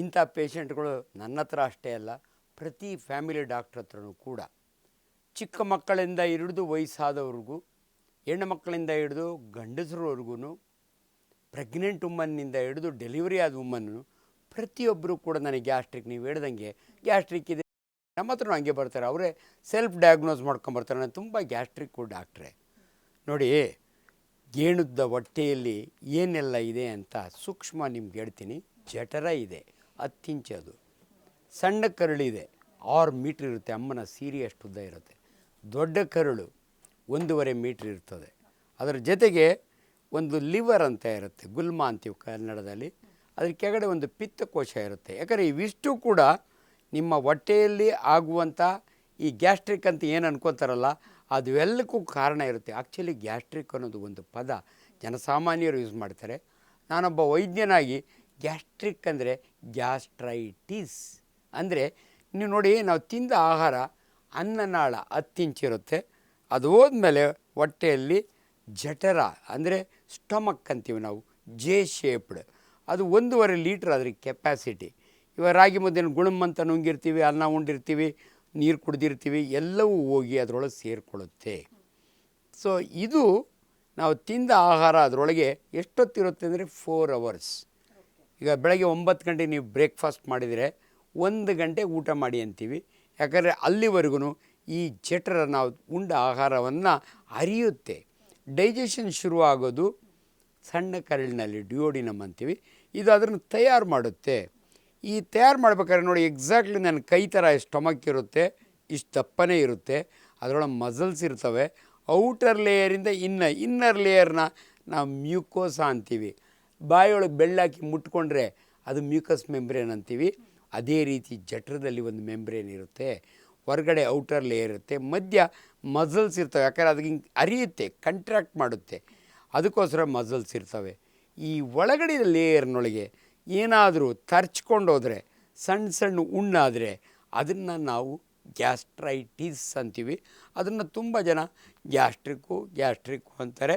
ಇಂಥ ಪೇಷಂಟ್ಗಳು ನನ್ನ ಹತ್ರ ಅಷ್ಟೇ ಅಲ್ಲ, ಪ್ರತಿ ಫ್ಯಾಮಿಲಿ ಡಾಕ್ಟ್ರ್ ಹತ್ರನೂ ಕೂಡ. ಚಿಕ್ಕ ಮಕ್ಕಳಿಂದ ಹಿಡಿದು ವಯಸ್ಸಾದವ್ರಿಗೂ, ಹೆಣ್ಣು ಮಕ್ಕಳಿಂದ ಹಿಡಿದು ಗಂಡಸರವರೆಗೂ ಪ್ರೆಗ್ನೆಂಟ್ ವುಮನ್ನಿಂದ ಹಿಡಿದು ಡೆಲಿವರಿ ಆದ ವುಮನ್ನು ಪ್ರತಿಯೊಬ್ಬರು ಕೂಡ ನನಗೆ ಗ್ಯಾಸ್ಟ್ರಿಕ್, ನೀವು ಹೇಳ್ದಂಗೆ ಗ್ಯಾಸ್ಟ್ರಿಕ್ ಇದೆ. ನಮ್ಮ ಹತ್ರ ಹಂಗೆ ಬರ್ತಾರೆ. ಅವರೇ ಸೆಲ್ಫ್ ಡಯಾಗ್ನೋಸ್ ಮಾಡ್ಕೊಂಬರ್ತಾರೆ ನಾನು ತುಂಬ ಗ್ಯಾಸ್ಟ್ರಿಕ್ಕು ಡಾಕ್ಟ್ರೆ. ನೋಡಿ ಗೇಣುದ್ದ ಹೊಟ್ಟೆಯಲ್ಲಿ ಏನೆಲ್ಲ ಇದೆ ಅಂತ ಸೂಕ್ಷ್ಮ ನಿಮ್ಗೆ ಹೇಳ್ತೀನಿ. ಜಠರ ಇದೆ. ಹತ್ತು ಅದು. ಸಣ್ಣ ಕರಳಿದೆ ಆರು ಮೀಟ್ರ್ ಇರುತ್ತೆ. ಅಮ್ಮನ ಸೀರೆ ಅಷ್ಟು ಉದ್ದ ಇರುತ್ತೆ. ದೊಡ್ಡ ಕರುಳು ಒಂದೂವರೆ ಮೀಟ್ರ್ ಇರ್ತದೆ. ಅದರ ಜೊತೆಗೆ ಒಂದು ಲಿವರ್ ಅಂತ ಇರುತ್ತೆ. ಗುಲ್ಮ ಅಂತೀವಿ ಕನ್ನಡದಲ್ಲಿ. ಅದ್ರ ಕೆಳಗಡೆ ಒಂದು ಪಿತ್ತಕೋಶ ಇರುತ್ತೆ. ಯಾಕಂದರೆ ಇವಿಷ್ಟು ಕೂಡ ನಿಮ್ಮ ಹೊಟ್ಟೆಯಲ್ಲಿ ಆಗುವಂಥ ಈ ಗ್ಯಾಸ್ಟ್ರಿಕ್ ಅಂತ ಏನು ಅನ್ಕೋತಾರಲ್ಲ ಅದು ಎಲ್ಲಕ್ಕೂ ಕಾರಣ ಇರುತ್ತೆ. ಆ್ಯಕ್ಚುಲಿ ಗ್ಯಾಸ್ಟ್ರಿಕ್ ಅನ್ನೋದು ಒಂದು ಪದ ಜನಸಾಮಾನ್ಯರು ಯೂಸ್ ಮಾಡ್ತಾರೆ. ನಾನೊಬ್ಬ ವೈದ್ಯನಾಗಿ ಗ್ಯಾಸ್ಟ್ರಿಕ್ ಅಂದರೆ ಗ್ಯಾಸ್ಟ್ರೈಟಿಸ್. ಅಂದರೆ ನೀವು ನೋಡಿ, ನಾವು ತಿಂದ ಆಹಾರ ಅನ್ನನಾಳ ಹತ್ತು ಇಂಚಿರುತ್ತೆ ಅದು ಹೋದ್ಮೇಲೆ ಹೊಟ್ಟೆಯಲ್ಲಿ ಜಠರ ಅಂದರೆ ಸ್ಟಮಕ್ ಅಂತೀವಿ ನಾವು, ಜೆ ಶೇಪ್ಡ್. ಅದು ಒಂದೂವರೆ ಲೀಟ್ರ್ ಅದ್ರ ಕೆಪ್ಯಾಸಿಟಿ. ಇವಾಗ ರಾಗಿ ಮುದ್ದೆನ ಗುಣಮಂತ ನುಂಗಿರ್ತೀವಿ, ಅನ್ನ ಉಂಡಿರ್ತೀವಿ, ನೀರು ಕುಡ್ದಿರ್ತೀವಿ, ಎಲ್ಲವೂ ಹೋಗಿ ಅದರೊಳಗೆ ಸೇರಿಕೊಳ್ಳುತ್ತೆ ಸೊ ಇದು ನಾವು ತಿಂದ ಆಹಾರ ಅದರೊಳಗೆ ಎಷ್ಟೊತ್ತಿರುತ್ತೆ ಅಂದರೆ ಫೋರ್ ಅವರ್ಸ್ ಈಗ ಬೆಳಗ್ಗೆ ಒಂಬತ್ತು ಗಂಟೆ ನೀವು ಬ್ರೇಕ್ಫಾಸ್ಟ್ ಮಾಡಿದರೆ ಒಂದು ಗಂಟೆ ಊಟ ಮಾಡಿ ಅಂತೀವಿ. ಯಾಕಂದರೆ ಅಲ್ಲಿವರೆಗೂ ಈ ಜಠರ ನಾವು ಉಂಡ ಆಹಾರವನ್ನು ಅರಿಯುತ್ತೆ. ಡೈಜೆಷನ್ ಶುರುವಾಗೋದು ಸಣ್ಣ ಕರಳಿನಲ್ಲಿ ಡಿಯೋಡಿನಮ್ ಅಂತೀವಿ. ಇದು ಅದನ್ನು ತಯಾರು ಮಾಡುತ್ತೆ. ಈ ತಯಾರು ಮಾಡ್ಬೇಕಾದ್ರೆ ನೋಡಿ ಎಕ್ಸಾಕ್ಟ್ಲಿ ನನ್ನ ಕೈ ಥರ ಸ್ಟಮಕ್ ಇರುತ್ತೆ, ಇಷ್ಟು ದಪ್ಪನೇ ಇರುತ್ತೆ, ಅದರೊಳಗೆ ಮಸಲ್ಸ್ ಇರ್ತವೆ. ಔಟರ್ ಲೇಯರಿಂದ ಇನ್ನ, ಇನ್ನರ್ ಲೇಯರ್ನ ನಾವು ಮ್ಯೂಕೋಸಾ ಅಂತೀವಿ. ಬಾಯಿಯೊಳಗೆ ಬೆಳ್ಳಾಕಿ ಮುಟ್ಕೊಂಡ್ರೆ ಅದು ಮ್ಯೂಕಸ್ ಮೆಂಬ್ರೇನ್ ಅಂತೀವಿ. ಅದೇ ರೀತಿ ಜಠರದಲ್ಲಿ ಒಂದು ಮೆಂಬ್ರೇನ್ ಇರುತ್ತೆ. ಹೊರಗಡೆ ಔಟರ್ ಲೇಯರ್ ಇರುತ್ತೆ. ಮಧ್ಯ ಮಸಲ್ಸ್ ಇರ್ತವೆ. ಯಾಕಂದರೆ ಅದಕ್ಕೆ ಹಿಂಗೆ ಅರಿಯುತ್ತೆ ಕಂಟ್ರಾಕ್ಟ್ ಮಾಡುತ್ತೆ. ಅದಕ್ಕೋಸ್ಕರ ಮಸಲ್ಸ್ ಇರ್ತವೆ. ಈ ಒಳಗಡೆ ಲೇಯರ್ನೊಳಗೆ ಏನಾದರೂ ತರ್ಚ್ಕೊಂಡು ಹೋದರೆ ಸಣ್ಣ ಸಣ್ಣ ಉಣ್ಣಾದರೆ ಅದನ್ನು ನಾವು ಗ್ಯಾಸ್ಟ್ರೈಟಿಸ್ ಅಂತೀವಿ. ಅದನ್ನು ತುಂಬ ಜನ ಗ್ಯಾಸ್ಟ್ರಿಕ್ಕು ಗ್ಯಾಸ್ಟ್ರಿಕ್ಕು ಅಂತಾರೆ.